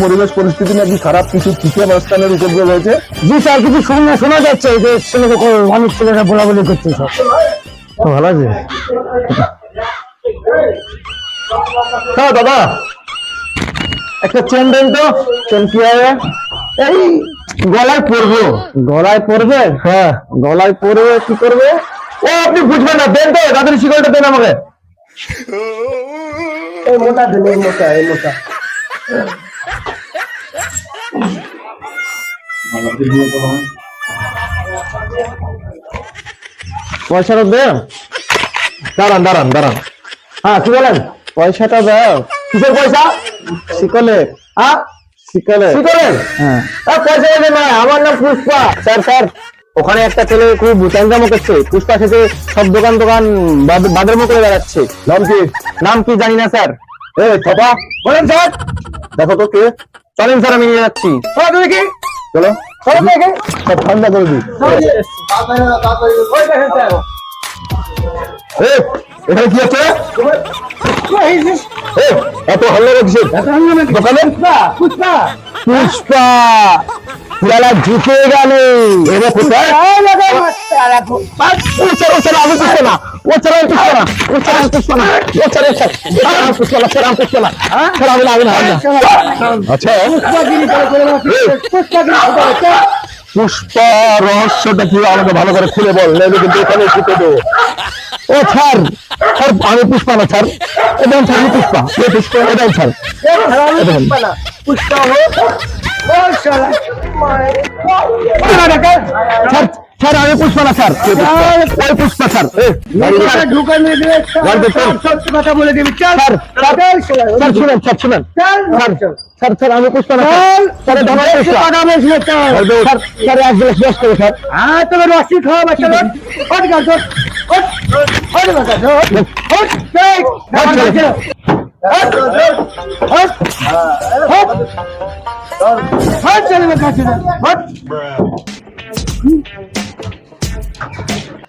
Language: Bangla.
পরিবেশ পরিস্থিতি নাকি খারাপ কিছু তৃতীয় স্থানের উপদ্রব হয়েছে? জি স্যার কিছু শোনা শোনা যাচ্ছে যে ছেলে অনেক ছেলেরা বলাবলি করছে সব। তো ভালো আছে? হ্যাঁ দাদা। একটা চেন দেন তো চেন কি হবে এই গলায় পরবো। গলায় পরবে? হ্যাঁ গলায় পরবে কি করবে? ও আপনি বুঝবেন না দেন তো দাদের শিকলটা দেন আমাকে। এই মোটা দেন এই মোটা এই মোটা। পয়সাটা দেন? দাঁড়ান দাঁড়ান দাঁড়ান। হ্যাঁ কি বলেন? পয়সাটা দাও। কিসের পয়সা? শিকলে হ্যাঁ শিকলে শিকলে হ্যাঁ। পয়সা দেবে না আমার নাম পুষ্পা। স্যার স্যার ওখানে একটা ছেলে খুব চ্যাংরামো করছে। পুষ্পা খেতে সব দোকান দোকান বাদ- বাদরমো করে বেড়াচ্ছে। নাম কি? নাম কি জানি না স্যার। এ ছপা বলেন স্যার। দেখো তো কে। চলেন স্যার আমি নিয়ে যাচ্ছি। তুমি কি? চলো। চলো দেখে সব ঠান্ডা করে দিই। এখানে কি আছে এত হাল্লা লাগছে দোকানে পুষ্পা পুষ্পা পুরালা ঝুঁকে গেল এবার কোথায় ও ও ছাড়া, আমি পুষ্পা না ও ও ও ও আমি পুষ্পা না না। আচ্ছা রহস্যটা কি আমাকে ভালো করে খুলে বল নেবে কিন্তু এখানে শিখে দেবো ও ছাড়। ছাড় আমি পুষ্পা না স্যার এটা স্যার পুষ্পা। এ পুষ্পা এটাই ছাড়। পুষ্পা। ছাড়। ছাড় আমি পুষ্পা না পুষ্পা? ওই পুষ্পা চল। কথা বলে দিবি। ছাড়, শুনেন, ছাড়, শুনেন। ছাড়, ছাড়, আমি পুষ্পা না। ছাড়, ছাড়, এক গ্লাস রস করে ছাড়। হ্যাঁ তবে রসি খাওয়া বাচ্চা হট গাছ হট হট বাচ্চা হট চলে বাচ্চা হট